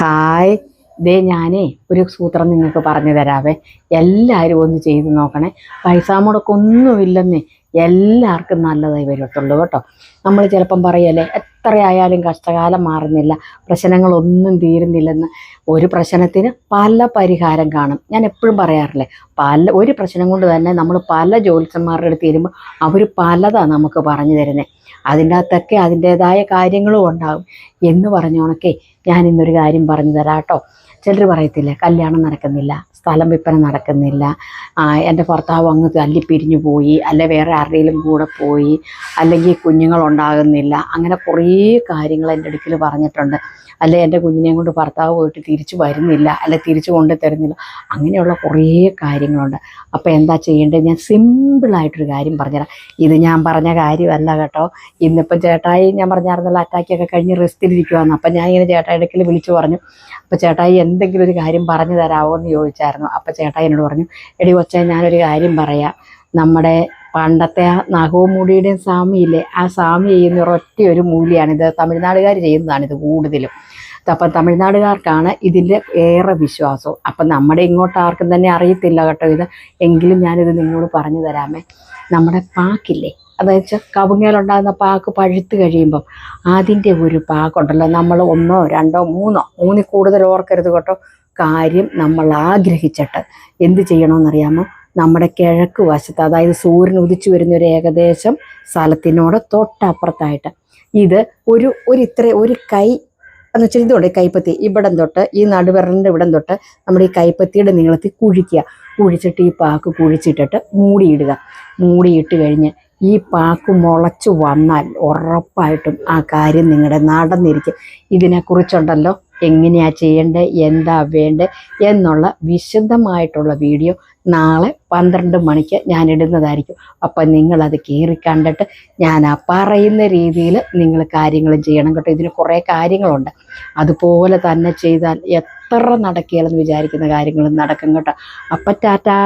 Hi. ദേ ഞാനേ ഒരു സൂത്രം നിങ്ങൾക്ക് പറഞ്ഞു തരാവേ. എല്ലാവരും ഒന്ന് ചെയ്ത് നോക്കണേ. പൈസ മുടക്കൊന്നുമില്ലെന്നേ എല്ലാവർക്കും നല്ലതായി വരത്തുള്ളൂ കേട്ടോ. നമ്മൾ ചിലപ്പം പറയല്ലേ എത്രയായാലും കഷ്ടകാലം മാറുന്നില്ല പ്രശ്നങ്ങളൊന്നും തീരുന്നില്ലെന്ന്. ഒരു പ്രശ്നത്തിന് പല പരിഹാരം കാണും. ഞാൻ എപ്പോഴും പറയാറില്ലേ പല ഒരു പ്രശ്നം കൊണ്ട് തന്നെ നമ്മൾ പല ജ്യോത്സ്യന്മാരുടെ അടുത്ത് തീരുമ്പോൾ അവർ പലതാണ് നമുക്ക് പറഞ്ഞു തരുന്നത് അതിന്റെ അകത്തൊക്കെ അതിന്റേതായ കാര്യങ്ങളും ഉണ്ടാകും എന്ന് പറഞ്ഞോണക്കെ ഞാൻ ഇന്നൊരു കാര്യം പറഞ്ഞു തരാം കേട്ടോ. ചിലർ പറയത്തില്ലേ കല്യാണം നടക്കുന്നില്ല. സ്ഥലം വിൽപ്പന നടക്കുന്നില്ല. എന്റെ ഭർത്താവ് അങ്ങ് തല്ലിപ്പിരിഞ്ഞു പോയി അല്ലെ വേറെ ആരുടെയും കൂടെ പോയി അല്ലെങ്കിൽ കുഞ്ഞുങ്ങളുണ്ടാകുന്നില്ല അങ്ങനെ കുറേ കാര്യങ്ങൾ എന്റെ അടുക്കൽ പറഞ്ഞിട്ടുണ്ട്. അല്ലെ എന്റെ കുഞ്ഞിനെയും കൊണ്ട് ഭർത്താവ് പോയിട്ട് തിരിച്ചു വരുന്നില്ല അല്ലെ തിരിച്ചു കൊണ്ടു തരുന്നില്ല. അങ്ങനെയുള്ള കുറേ കാര്യങ്ങളുണ്ട്. അപ്പോൾ എന്താ ചെയ്യേണ്ടത്? ഞാൻ സിമ്പിളായിട്ടൊരു കാര്യം പറഞ്ഞുതരാം. ഇത് ഞാൻ പറഞ്ഞ കാര്യമല്ല കേട്ടോ. ഇന്നിപ്പം ചേട്ടായി ഞാൻ പറഞ്ഞായിരുന്നല്ലോ അറ്റാക്കിയൊക്കെ കഴിഞ്ഞ് റെസ്റ്റിലിരിക്കുവാന്ന് അപ്പം ഞാൻ ഇങ്ങനെ ചേട്ടായിടക്കിൽ വിളിച്ചു പറഞ്ഞു. അപ്പോൾ ചേട്ടായി എന്തെങ്കിലും ഒരു കാര്യം പറഞ്ഞു തരാമോ എന്ന് ചോദിച്ചായിരുന്നു അപ്പൊ ചേട്ടായി എന്നോട് പറഞ്ഞു എടി കൊച്ചേ ഞാനൊരു കാര്യം പറയാം. നമ്മുടെ പണ്ടത്തെ ആ നഖവും സ്വാമിയില്ലേ ആ സ്വാമി ചെയ്യുന്ന ഒരൊറ്റ ഒരു മൂലിയാണിത് തമിഴ്നാടുകാർ ഇത് കൂടുതലും. അപ്പം തമിഴ്നാടുകാർക്കാണ് ഇതിന്റെ ഏറെ വിശ്വാസവും അപ്പം നമ്മുടെ ഇങ്ങോട്ട് ആർക്കും തന്നെ അറിയത്തില്ല കേട്ടോ ഇത്. എങ്കിലും ഞാനിത് നിങ്ങളോട് പറഞ്ഞു തരാമേ. നമ്മുടെ പാക്കില്ലേ അതായത് വെച്ചാൽ കവുങ്ങയിലുണ്ടാകുന്ന പാക്ക് പഴുത്ത് കഴിയുമ്പം അതിന്റെ ഒരു പാക്കുണ്ടല്ലോ. നമ്മൾ ഒന്നോ രണ്ടോ മൂന്നോ മൂന്നിൽ കൂടുതൽ ഓർക്കരുത് കേട്ടോ. കാര്യം നമ്മൾ ആഗ്രഹിച്ചിട്ട് എന്ത് ചെയ്യണമെന്നറിയാമോ? നമ്മുടെ കിഴക്ക് വശത്ത് അതായത് സൂര്യൻ ഉദിച്ചു വരുന്ന ഒരു ഏകദേശം സ്ഥലത്തിനോട് തൊട്ടപ്പുറത്തായിട്ട്. ഇത് ഒരു ഒരു ഇത്ര ഒരു കൈ എന്ന് വെച്ചാൽ ഇതുകൊണ്ട് കൈപ്പത്തി. ഇവിടം തൊട്ട് ഈ നടുവിരലിന്റെ ഇവിടം തൊട്ട് നമ്മുടെ ഈ കൈപ്പത്തിയുടെ നീളത്തിൽ കുഴിക്കുക. കുഴിച്ചിട്ട് ഈ പാക്ക് കുഴിച്ചിട്ടിട്ട് മൂടിയിടുക. മൂടിയിട്ട് കഴിഞ്ഞ് ഈ പാക്ക് മുളച്ച് വന്നാൽ ഉറപ്പായിട്ടും ആ കാര്യം നിങ്ങളുടെ നടന്നിരിക്കും. ഇതിനെക്കുറിച്ചുണ്ടല്ലോ എങ്ങനെയാ ചെയ്യേണ്ടത് എന്താ വേണ്ടത് എന്നുള്ള വിശദമായിട്ടുള്ള വീഡിയോ നാളെ പന്ത്രണ്ട് മണിക്ക് ഞാൻ ഇടുന്നതായിരിക്കും. അപ്പം നിങ്ങളത് കയറി കണ്ടിട്ട് ഞാൻ ആ പറയുന്ന രീതിയിൽ നിങ്ങൾ കാര്യങ്ങൾ ചെയ്യണം കേട്ടോ. ഇതിന് കുറേ കാര്യങ്ങളുണ്ട്. അതുപോലെ തന്നെ ചെയ്താൽ എത്ര നടക്കിയാലെന്ന് വിചാരിക്കുന്ന കാര്യങ്ങളും നടക്കും കേട്ടോ. അപ്പം ടാറ്റാ!